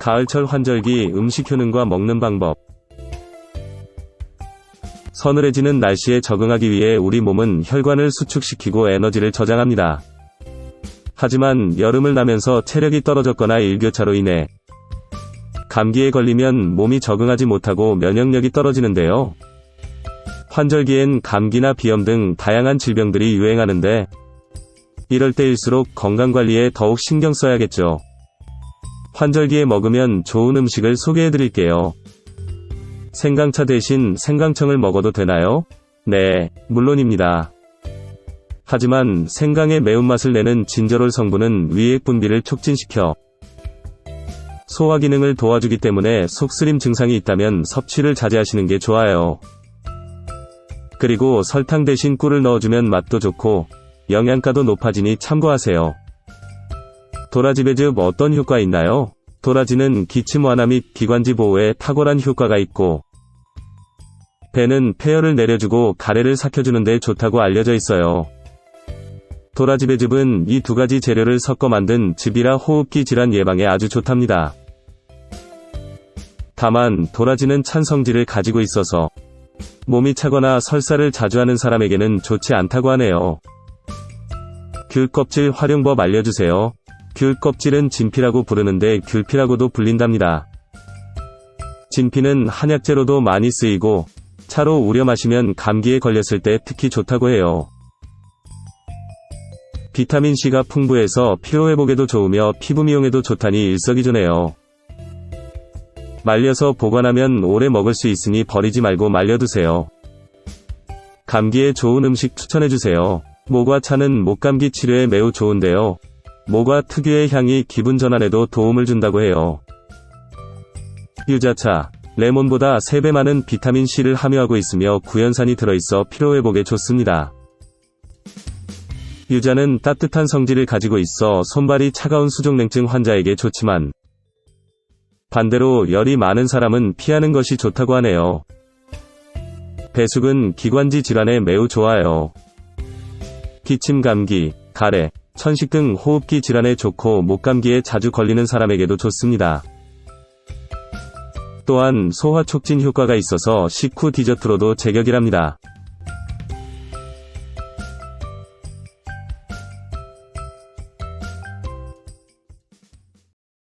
가을철 환절기 음식 효능과 먹는 방법. 서늘해지는 날씨에 적응하기 위해 우리 몸은 혈관을 수축시키고 에너지를 저장합니다. 하지만 여름을 나면서 체력이 떨어졌거나 일교차로 인해 감기에 걸리면 몸이 적응하지 못하고 면역력이 떨어지는데요. 환절기엔 감기나 비염 등 다양한 질병들이 유행하는데 이럴 때일수록 건강관리에 더욱 신경 써야겠죠. 환절기에 먹으면 좋은 음식을 소개해 드릴게요. 생강차 대신 생강청을 먹어도 되나요? 네, 물론입니다. 하지만 생강의 매운맛을 내는 진저롤 성분은 위액 분비를 촉진시켜 소화 기능을 도와주기 때문에 속쓰림 증상이 있다면 섭취를 자제하시는 게 좋아요. 그리고 설탕 대신 꿀을 넣어주면 맛도 좋고 영양가도 높아지니 참고하세요. 도라지 배즙 어떤 효과 있나요? 도라지는 기침 완화 및 기관지 보호에 탁월한 효과가 있고 배는 폐열을 내려주고 가래를 삭혀주는 데 좋다고 알려져 있어요. 도라지 배즙은 이 두 가지 재료를 섞어 만든 즙이라 호흡기 질환 예방에 아주 좋답니다. 다만 도라지는 찬 성질을 가지고 있어서 몸이 차거나 설사를 자주 하는 사람에게는 좋지 않다고 하네요. 귤 껍질 활용법 알려주세요. 귤 껍질은 진피라고 부르는데 귤피라고도 불린답니다. 진피는 한약재로도 많이 쓰이고 차로 우려 마시면 감기에 걸렸을 때 특히 좋다고 해요. 비타민C가 풍부해서 피로회복에도 좋으며 피부 미용에도 좋다니 일석이조네요. 말려서 보관하면 오래 먹을 수 있으니 버리지 말고 말려두세요. 감기에 좋은 음식 추천해주세요. 모과 차는 목감기 치료에 매우 좋은데요. 모과 특유의 향이 기분 전환에도 도움을 준다고 해요. 유자차, 레몬보다 3배 많은 비타민C를 함유하고 있으며 구연산이 들어있어 피로회복에 좋습니다. 유자는 따뜻한 성질을 가지고 있어 손발이 차가운 수족냉증 환자에게 좋지만 반대로 열이 많은 사람은 피하는 것이 좋다고 하네요. 배숙은 기관지 질환에 매우 좋아요. 기침 감기, 가래, 천식 등 호흡기 질환에 좋고 목감기에 자주 걸리는 사람에게도 좋습니다. 또한 소화 촉진 효과가 있어서 식후 디저트로도 제격이랍니다.